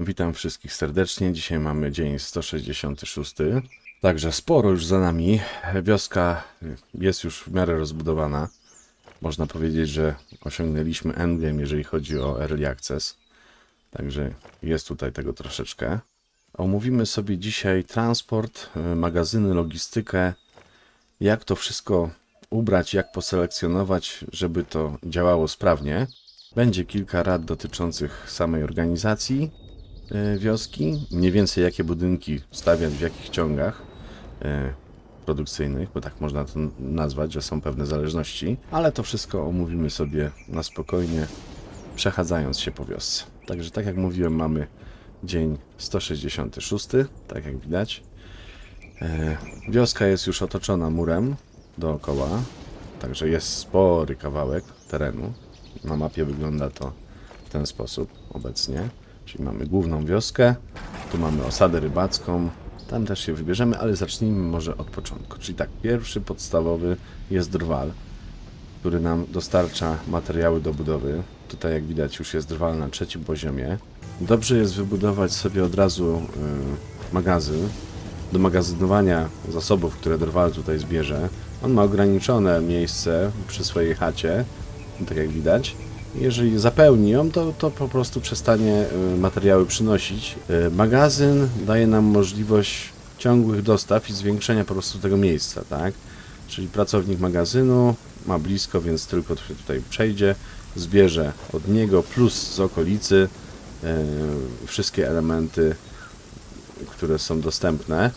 Witam wszystkich serdecznie. Dzisiaj mamy dzień 166. Także sporo już za nami. Wioska jest już w miarę rozbudowana. Można powiedzieć, że osiągnęliśmy endgame, jeżeli chodzi o early access. Także jest tutaj tego troszeczkę. Omówimy sobie dzisiaj transport, y, magazyny, logistykę, jak to wszystko ubrać, jak poselekcjonować, żeby to działało sprawnie. Będzie kilka rad dotyczących samej organizacji wioski, mniej więcej jakie budynki stawiać w jakich ciągach y, produkcyjnych, bo tak można to nazwać, że są pewne zależności, ale to wszystko omówimy sobie na spokojnie, przechadzając się po wiosce. Także tak jak mówiłem, mamy dzień 166, tak jak widać. E, Wioska jest już otoczona murem dookoła, także jest spory kawałek terenu. Na mapie wygląda to w ten sposób obecnie. Czyli mamy główną wioskę, tu mamy osadę rybacką, tam też się wybierzemy, ale zacznijmy może od początku. Czyli tak, pierwszy podstawowy jest drwal, który nam dostarcza materiały do budowy. Tutaj jak widać już jest drwal na trzecim poziomie. Dobrze jest wybudować sobie od razu y, magazyn do magazynowania zasobów, które drwal tutaj zbierze. On ma ograniczone miejsce przy swojej chacie, tak jak widać. Jeżeli zapełni ją, to, to po prostu przestanie y, materiały przynosić. Y, Magazyn daje nam możliwość ciągłych dostaw i zwiększenia po prostu tego miejsca, tak? Czyli pracownik magazynu ma blisko, więc tylko tutaj przejdzie, zbierze od niego plus z okolicy y, wszystkie elementy, które są dostępne.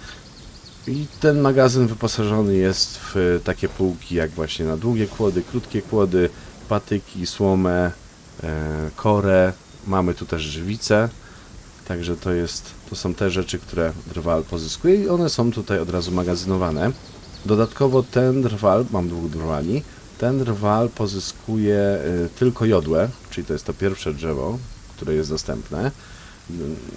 I ten magazyn wyposażony jest w takie półki jak właśnie na długie kłody, krótkie kłody, patyki, słomę, e, korę. Mamy tu też żywice. Także to jest, to są te rzeczy, które drwal pozyskuje i one są tutaj od razu magazynowane. Dodatkowo ten drwal, mam dwóch drwali, ten drwal pozyskuje y, tylko jodłę, czyli to jest to pierwsze drzewo, które jest dostępne.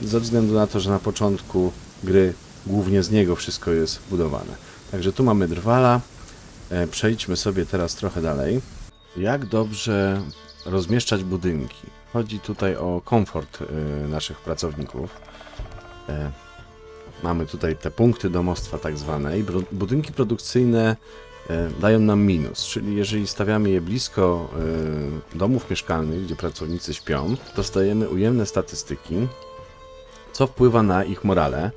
Ze względu na to, że na początku gry głównie z niego wszystko jest budowane. Także tu mamy drwala. E, Przejdźmy sobie teraz trochę dalej. Jak dobrze rozmieszczać budynki? Chodzi tutaj o komfort y, naszych pracowników. E, Mamy tutaj te punkty domostwa tak zwane i budynki produkcyjne e, dają nam minus, czyli jeżeli stawiamy je blisko e, domów mieszkalnych, gdzie pracownicy śpią, dostajemy ujemne statystyki, co wpływa na ich morale.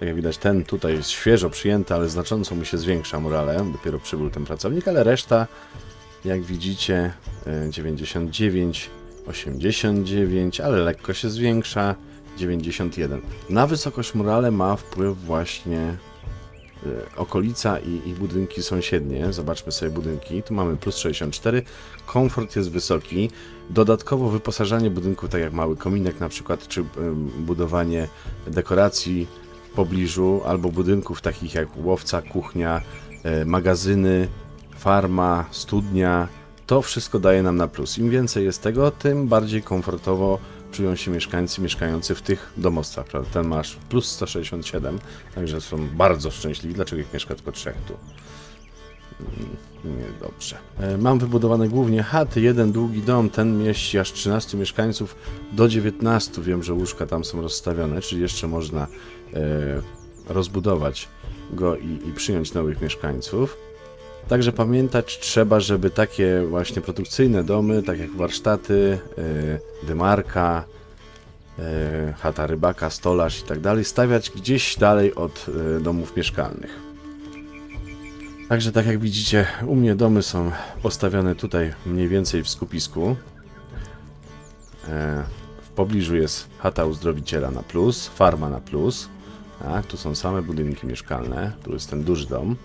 Tak jak widać, ten tutaj jest świeżo przyjęty, ale znacząco mu się zwiększa morale, dopiero przybył ten pracownik, ale reszta, jak widzicie, e, 99, 89, ale lekko się zwiększa, 91. Na wysokość morale ma wpływ właśnie e, okolica i, i budynki sąsiednie. Zobaczmy sobie budynki. Tu mamy plus 64. Komfort jest wysoki. Dodatkowo wyposażanie budynków, tak jak mały kominek na przykład, czy em, budowanie dekoracji w pobliżu, albo budynków takich jak łowca, kuchnia, e, magazyny, farma, studnia. To wszystko daje nam na plus. Im więcej jest tego, tym bardziej komfortowo czują się mieszkańcy mieszkający w tych domostwach. Prawda? Ten masz plus 167, także są bardzo szczęśliwi. Dlaczego ich mieszka tylko trzech tu? Mm, Niedobrze. E, Mam wybudowane głównie chaty, jeden długi dom, ten mieści aż 13 mieszkańców, do 19 wiem, że łóżka tam są rozstawione, czyli jeszcze można e, rozbudować go i, i przyjąć nowych mieszkańców. Także pamiętać trzeba, żeby takie właśnie produkcyjne domy, tak jak warsztaty, dymarka, yy, chata rybaka, stolarz i tak dalej, stawiać gdzieś dalej od yy, domów mieszkalnych. Także tak jak widzicie, u mnie domy są postawione tutaj mniej więcej w skupisku. E, W pobliżu jest chata uzdrowiciela na plus, farma na plus. Tak, tu są same budynki mieszkalne, tu jest ten duży dom.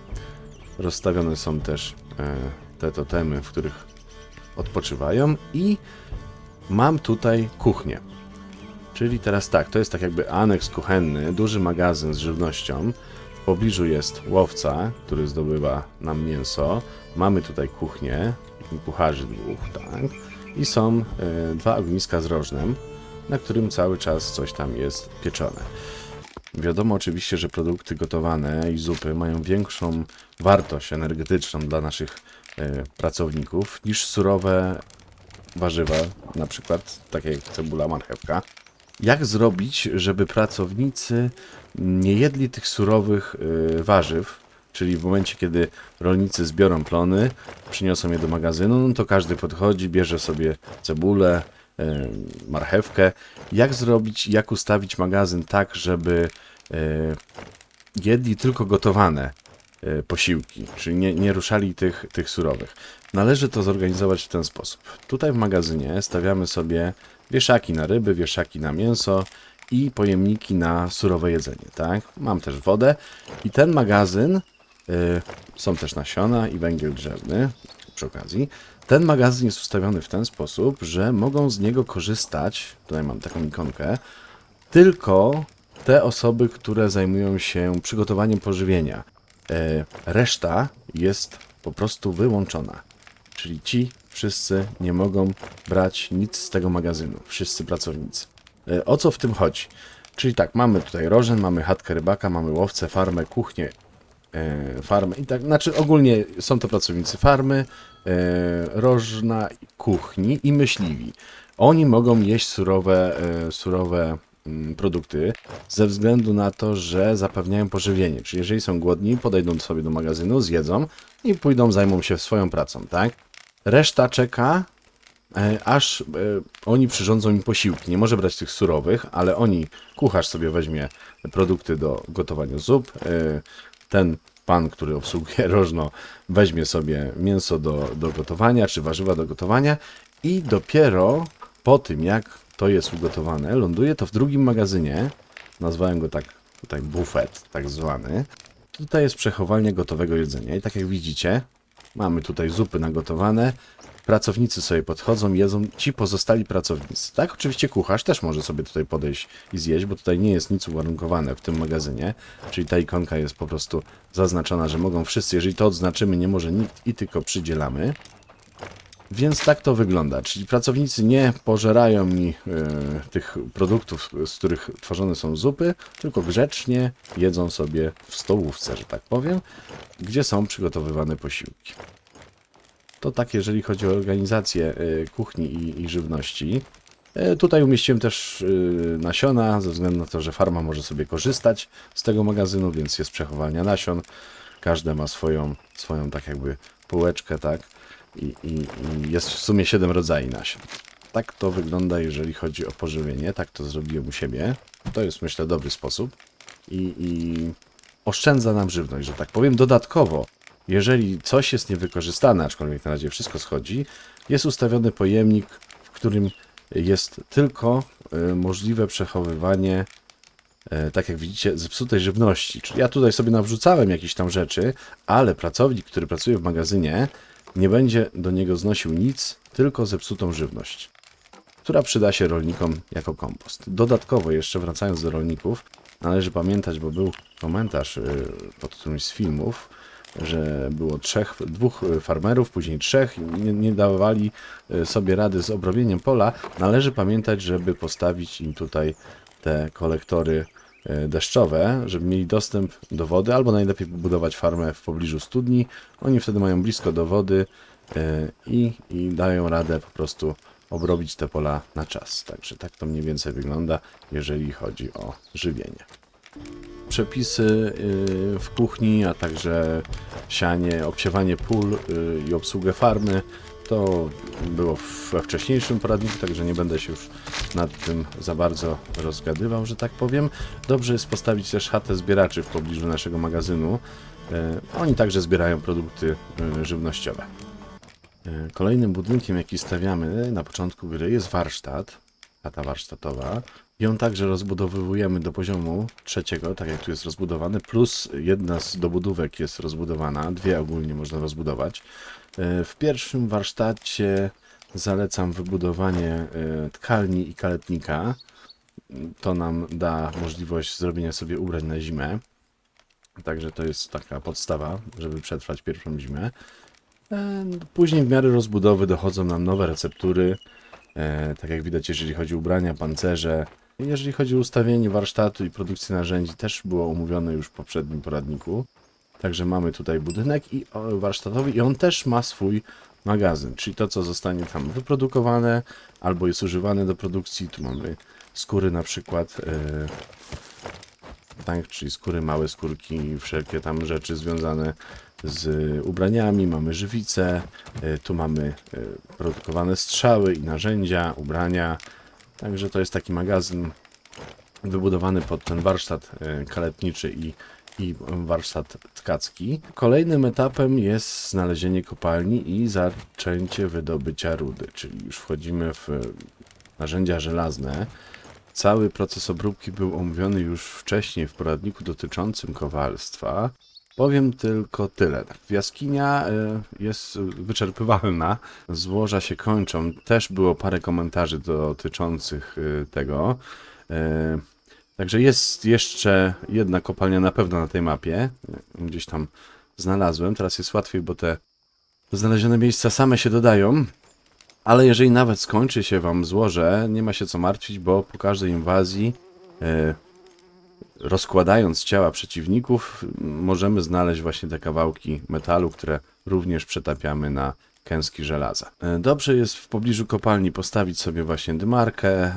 Rozstawione są też e, te totemy, w których odpoczywają i mam tutaj kuchnię. Czyli teraz tak, to jest tak jakby aneks kuchenny, duży magazyn z żywnością. W pobliżu jest łowca, który zdobywa nam mięso. Mamy tutaj kuchnię, kucharzy dwóch, tak. I są e, dwa ogniska z rożnem, na którym cały czas coś tam jest pieczone. Wiadomo oczywiście, że produkty gotowane i zupy mają większą wartość energetyczną dla naszych e, pracowników niż surowe warzywa, na przykład takie jak cebula, marchewka. jak zrobić, żeby pracownicy nie jedli tych surowych y, warzyw, czyli w momencie, kiedy rolnicy zbiorą plony, przyniosą je do magazynu, no to każdy podchodzi, bierze sobie cebulę, marchewkę. Jak zrobić, jak ustawić magazyn tak, żeby y, jedli tylko gotowane y, posiłki, czyli nie, nie ruszali tych, tych surowych. Należy to zorganizować w ten sposób. Tutaj w magazynie stawiamy sobie wieszaki na ryby, wieszaki na mięso i pojemniki na surowe jedzenie, tak? Mam też wodę i ten magazyn, są też nasiona i węgiel drzewny przy okazji. Ten magazyn jest ustawiony w ten sposób, że mogą z niego korzystać, tutaj mam taką ikonkę, tylko te osoby, które zajmują się przygotowaniem pożywienia. E, Reszta jest po prostu wyłączona. Czyli ci wszyscy nie mogą brać nic z tego magazynu. Wszyscy pracownicy. E, O co w tym chodzi? Czyli tak, mamy tutaj rożen, mamy chatkę rybaka, mamy łowcę, farmę, kuchnię, e, farmę i tak, znaczy ogólnie są to pracownicy farmy, e, rożna, kuchni i myśliwi. Oni mogą jeść surowe, e, surowe mm, produkty ze względu na to, że zapewniają pożywienie. Czyli jeżeli są głodni, podejdą sobie do magazynu, zjedzą i pójdą, zajmą się swoją pracą, tak? Reszta czeka, aż oni przyrządzą im posiłki. Nie może brać tych surowych, ale oni, kucharz sobie weźmie produkty do gotowania zup, ten pan, który obsługuje rożno, weźmie sobie mięso do, do gotowania, czy warzywa do gotowania i dopiero po tym, jak to jest ugotowane, ląduje to w drugim magazynie, nazwałem go tak tutaj bufet, tak zwany. Tutaj jest przechowalnia gotowego jedzenia i tak jak widzicie, mamy tutaj zupy nagotowane, pracownicy sobie podchodzą, jedzą, ci pozostali pracownicy. Tak, oczywiście kucharz też może sobie tutaj podejść i zjeść, bo tutaj nie jest nic uwarunkowane w tym magazynie, czyli ta ikonka jest po prostu zaznaczona, że mogą wszyscy, jeżeli to odznaczymy, nie może nikt i tylko przydzielamy. Więc tak to wygląda, czyli pracownicy nie pożerają mi e, tych produktów, z których tworzone są zupy, tylko grzecznie jedzą sobie w stołówce, że tak powiem, gdzie są przygotowywane posiłki. To tak, jeżeli chodzi o organizację e, kuchni i, i żywności. E, Tutaj umieściłem też e, nasiona, ze względu na to, że farma może sobie korzystać z tego magazynu, więc jest przechowalnia nasion. Każde ma swoją, swoją tak jakby półeczkę, tak? I, i, I jest w sumie 7 rodzajów nasion. Tak to wygląda, jeżeli chodzi o pożywienie. Tak to zrobiłem u siebie. To jest, myślę, dobry sposób. I, i oszczędza nam żywność, że tak powiem. Dodatkowo, jeżeli coś jest niewykorzystane, aczkolwiek na razie wszystko schodzi, jest ustawiony pojemnik, w którym jest tylko y, możliwe przechowywanie, e, tak jak widzicie, zepsutej żywności. Czyli ja tutaj sobie nawrzucałem jakieś tam rzeczy, ale pracownik, który pracuje w magazynie, nie będzie do niego znosił nic, tylko zepsutą żywność, która przyda się rolnikom jako kompost. Dodatkowo, jeszcze wracając do rolników, należy pamiętać, bo był komentarz y, pod którymś z filmów, że było trzech, dwóch y, farmerów, później trzech, nie, nie dawali y, sobie rady z obrobieniem pola. Należy pamiętać, żeby postawić im tutaj te kolektory y, deszczowe, żeby mieli dostęp do wody, albo najlepiej budować farmę w pobliżu studni. Oni wtedy mają blisko do wody i, i dają radę po prostu obrobić te pola na czas. Także tak to mniej więcej wygląda, jeżeli chodzi o żywienie przepisy w kuchni, a także sianie, obsiewanie pól y, i obsługę farmy. To było we wcześniejszym poradniku, także nie będę się już nad tym za bardzo rozgadywał, że tak powiem. Dobrze jest postawić też chatę zbieraczy w pobliżu naszego magazynu. Y, Oni także zbierają produkty y, żywnościowe. Y, Kolejnym budynkiem, jaki stawiamy na początku gry jest warsztat, chata warsztatowa. Ją także rozbudowujemy do poziomu trzeciego, tak jak tu jest rozbudowany, plus jedna z dobudówek jest rozbudowana, dwie ogólnie można rozbudować. E, W pierwszym warsztacie zalecam wybudowanie e, tkalni i kaletnika. To nam da możliwość zrobienia sobie ubrań na zimę. Także to jest taka podstawa, żeby przetrwać pierwszą zimę. E, Później w miarę rozbudowy dochodzą nam nowe receptury, tak jak widać, jeżeli chodzi o ubrania, pancerze. Jeżeli chodzi o ustawienie warsztatu i produkcję narzędzi, też było omówione już w poprzednim poradniku. Także mamy tutaj budynek i warsztatowy i on też ma swój magazyn, czyli to, co zostanie tam wyprodukowane albo jest używane do produkcji. Tu mamy skóry na przykład, e, tak, czyli skóry, małe skórki, wszelkie tam rzeczy związane z ubraniami, mamy żywice, e, tu mamy e, produkowane strzały i narzędzia, ubrania, także to jest taki magazyn wybudowany pod ten warsztat e, kaletniczy i, i warsztat tkacki. Kolejnym etapem jest znalezienie kopalni i zaczęcie wydobycia rudy, czyli już wchodzimy w narzędzia żelazne. Cały proces obróbki był omówiony już wcześniej w poradniku dotyczącym kowalstwa. Powiem tylko tyle. Tak, Jaskinia e, jest wyczerpywalna, złoża się kończą. Też było parę komentarzy dotyczących e, tego. E, Także jest jeszcze jedna kopalnia na pewno na tej mapie. Gdzieś tam znalazłem. Teraz jest łatwiej, bo te znalezione miejsca same się dodają. Ale jeżeli nawet skończy się wam złoże, nie ma się co martwić, bo po każdej inwazji, rozkładając ciała przeciwników, możemy znaleźć właśnie te kawałki metalu, które również przetapiamy na kęski żelaza. E, dobrze jest w pobliżu kopalni postawić sobie właśnie dymarkę, e,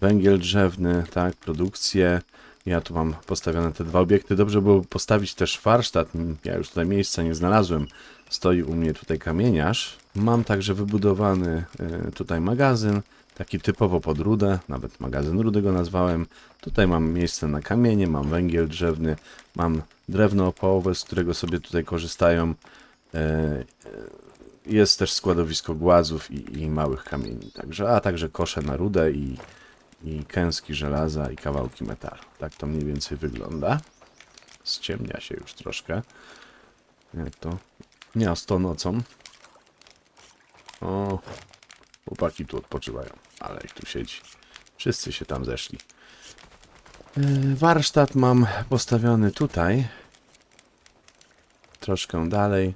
węgiel drzewny, tak, produkcję. Ja tu mam postawione te dwa obiekty. Dobrze było postawić też warsztat. Ja już tutaj miejsca nie znalazłem. Stoi u mnie tutaj kamieniarz. Mam także wybudowany y, tutaj magazyn, taki typowo pod rudę, nawet magazyn rudy go nazwałem. Tutaj mam miejsce na kamienie, mam węgiel drzewny, mam drewno opałowe, z którego sobie tutaj korzystają. Y, y, Jest też składowisko głazów i, i małych kamieni, także, a także kosze na rudę i, i kęski żelaza i kawałki metalu. Tak to mniej więcej wygląda. Ściemnia się już troszkę. Jak to miasto nocą. O, chłopaki tu odpoczywają, ale ich tu siedzi. Wszyscy się tam zeszli. Yy, Warsztat mam postawiony tutaj. Troszkę dalej,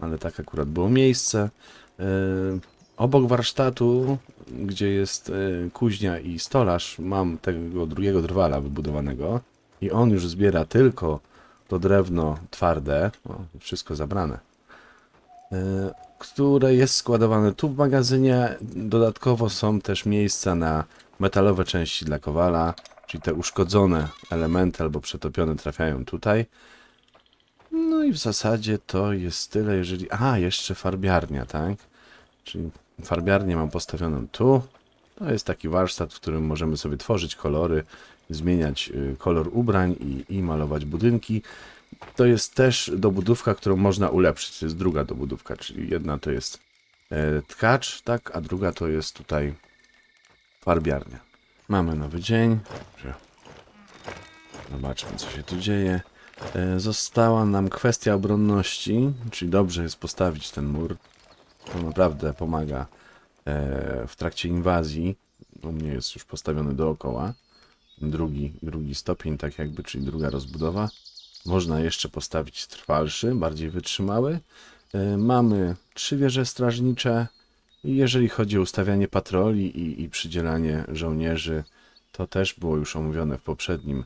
ale tak akurat było miejsce. Yy, Obok warsztatu, gdzie jest e, kuźnia i stolarz, mam tego drugiego drwala wybudowanego i on już zbiera tylko to drewno twarde, o, wszystko zabrane, e, które jest składowane tu w magazynie. Dodatkowo są też miejsca na metalowe części dla kowala, czyli te uszkodzone elementy albo przetopione trafiają tutaj. No i w zasadzie to jest tyle, jeżeli... A, jeszcze farbiarnia, tak? Czyli farbiarnię mam postawioną tu. To jest taki warsztat, w którym możemy sobie tworzyć kolory, zmieniać y, kolor ubrań i, i malować budynki. To jest też dobudówka, którą można ulepszyć. To jest druga dobudówka, czyli jedna to jest e, tkacz, tak, a druga to jest tutaj farbiarnia. Mamy nowy dzień. Dobrze. Zobaczmy, co się tu dzieje. E, Została nam kwestia obronności, czyli dobrze jest postawić ten mur. To naprawdę pomaga e, w trakcie inwazji. U mnie jest już postawiony dookoła. Drugi, drugi stopień, tak jakby, czyli druga rozbudowa. Można jeszcze postawić trwalszy, bardziej wytrzymały. E, Mamy trzy wieże strażnicze. I jeżeli chodzi o ustawianie patroli i, i przydzielanie żołnierzy, to też było już omówione w poprzednim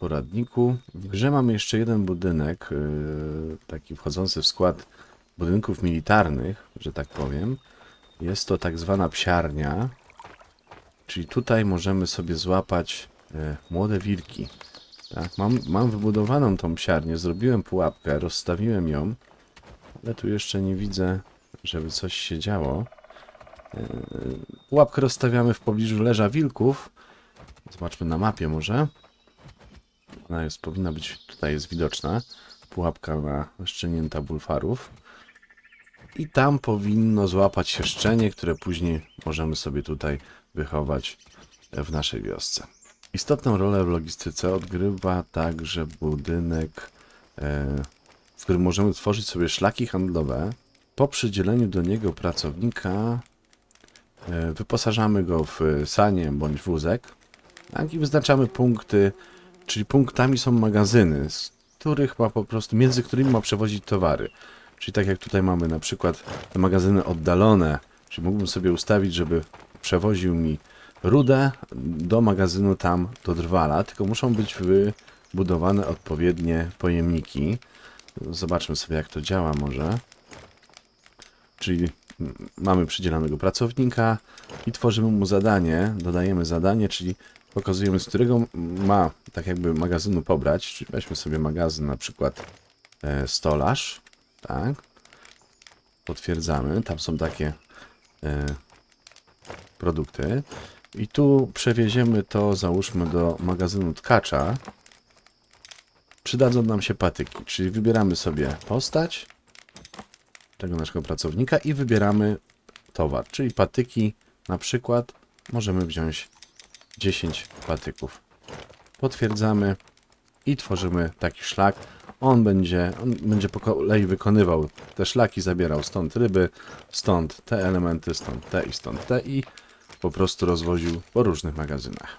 poradniku. W grze mamy jeszcze jeden budynek, yy, taki wchodzący w skład budynków militarnych, że tak powiem. Jest to tak zwana psiarnia, czyli tutaj możemy sobie złapać e, młode wilki. Tak, mam, mam wybudowaną tą psiarnię, zrobiłem pułapkę, rozstawiłem ją, ale tu jeszcze nie widzę, żeby coś się działo. E, Pułapkę rozstawiamy w pobliżu leża wilków. Zobaczmy na mapie może. Ona jest, powinna być, tutaj jest widoczna. Pułapka na szczenięta bulfarów. I tam powinno złapać się szczenie, które później możemy sobie tutaj wychować w naszej wiosce. Istotną rolę w logistyce odgrywa także budynek, e, w którym możemy tworzyć sobie szlaki handlowe. Po przydzieleniu do niego pracownika e, wyposażamy go w sanie bądź wózek tak, i wyznaczamy punkty, czyli punktami są magazyny, z których ma po prostu, między którymi ma przewozić towary. Czyli tak jak tutaj mamy na przykład te magazyny oddalone, czyli mógłbym sobie ustawić, żeby przewoził mi rudę do magazynu tam do drwala, tylko muszą być wybudowane odpowiednie pojemniki. Zobaczmy sobie jak to działa może. Czyli mamy przydzielanego pracownika, i tworzymy mu zadanie, dodajemy zadanie, czyli pokazujemy, z którego ma tak jakby magazynu pobrać, czyli weźmy sobie magazyn na przykład e, stolarz, tak, potwierdzamy, tam są takie e, produkty i tu przewieziemy to, załóżmy, do magazynu tkacza, przydadzą nam się patyki, czyli wybieramy sobie postać tego naszego pracownika i wybieramy towar, czyli patyki na przykład możemy wziąć 10 patyków. Potwierdzamy i tworzymy taki szlak. On będzie, on będzie po kolei wykonywał te szlaki, zabierał stąd ryby, stąd te elementy, stąd te i stąd te i po prostu rozwoził po różnych magazynach.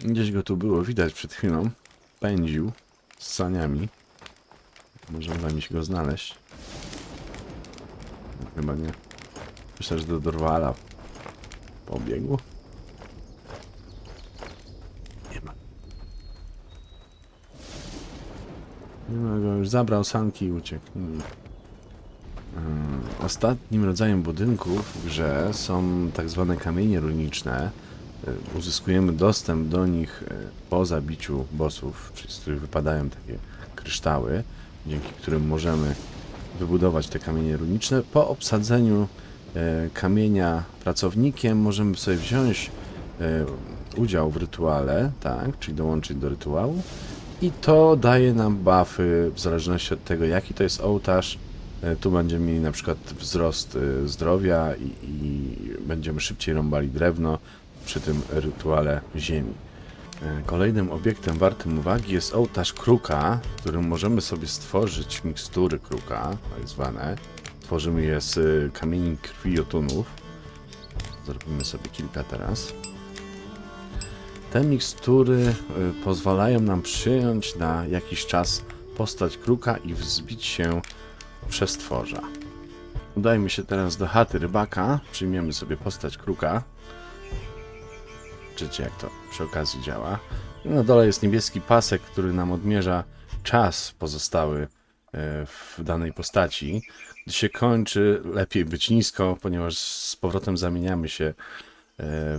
Gdzieś go tu było widać przed chwilą. Pędził z saniami. Może uda mi się go znaleźć. Chyba nie. Myślę, że do Dorwala pobiegł. Nie ma. Nie ma go, już zabrał sanki i uciekł. Hmm. Ostatnim rodzajem budynków w grze są tak zwane kamienie runiczne. Y, Uzyskujemy dostęp do nich y, po zabiciu bossów, z których wypadają takie kryształy, dzięki którym możemy wybudować te kamienie runiczne. Po obsadzeniu e, kamienia pracownikiem możemy sobie wziąć e, udział w rytuale, tak, czyli dołączyć do rytuału i to daje nam buffy w zależności od tego jaki to jest ołtarz. E, Tu będziemy mieli na przykład wzrost e, zdrowia i, i będziemy szybciej rąbali drewno przy tym rytuale ziemi. E, Kolejnym obiektem wartym uwagi jest ołtarz kruka, w którym możemy sobie stworzyć mikstury kruka, tak zwane. Tworzymy je z kamieni krwi jotunów. Zrobimy sobie kilka teraz. Te mikstury pozwalają nam przyjąć na jakiś czas postać kruka i wzbić się przez stworza. Udajmy się teraz do chaty rybaka. Przyjmiemy sobie postać kruka. Czycie jak to przy okazji działa. Na dole jest niebieski pasek, który nam odmierza czas pozostały e, w danej postaci. Gdy się kończy, lepiej być nisko, ponieważ z powrotem zamieniamy się e,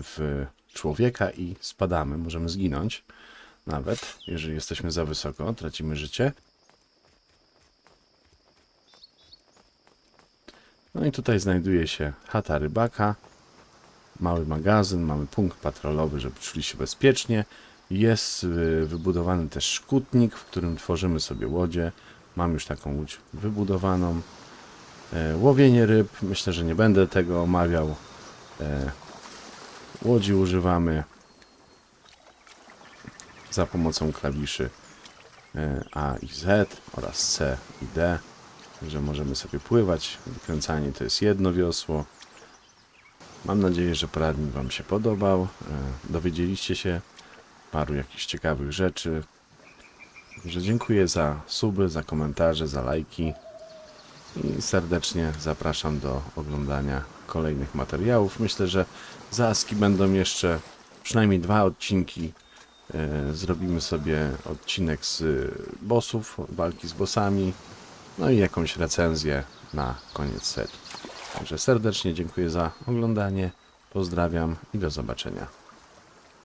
w człowieka i spadamy. Możemy zginąć nawet, jeżeli jesteśmy za wysoko, tracimy życie. No i tutaj znajduje się chata rybaka mały magazyn, mamy punkt patrolowy, żeby czuli się bezpiecznie. Jest y, wybudowany też szkutnik, w którym tworzymy sobie łodzie. Mam już taką łódź wybudowaną. E, Łowienie ryb, myślę, że nie będę tego omawiał. E, Łodzi używamy za pomocą klawiszy e, A i Z oraz C i D, że możemy sobie pływać. Wykręcanie to jest jedno wiosło. Mam nadzieję, że poradnik Wam się podobał. E, Dowiedzieliście się paru jakichś ciekawych rzeczy. Że dziękuję za suby, za komentarze, za lajki. I serdecznie zapraszam do oglądania kolejnych materiałów. Myślę, że za ASCII będą jeszcze przynajmniej dwa odcinki. E, Zrobimy sobie odcinek z bossów, walki z bossami. No i jakąś recenzję na koniec serii. Także serdecznie dziękuję za oglądanie. Pozdrawiam i do zobaczenia.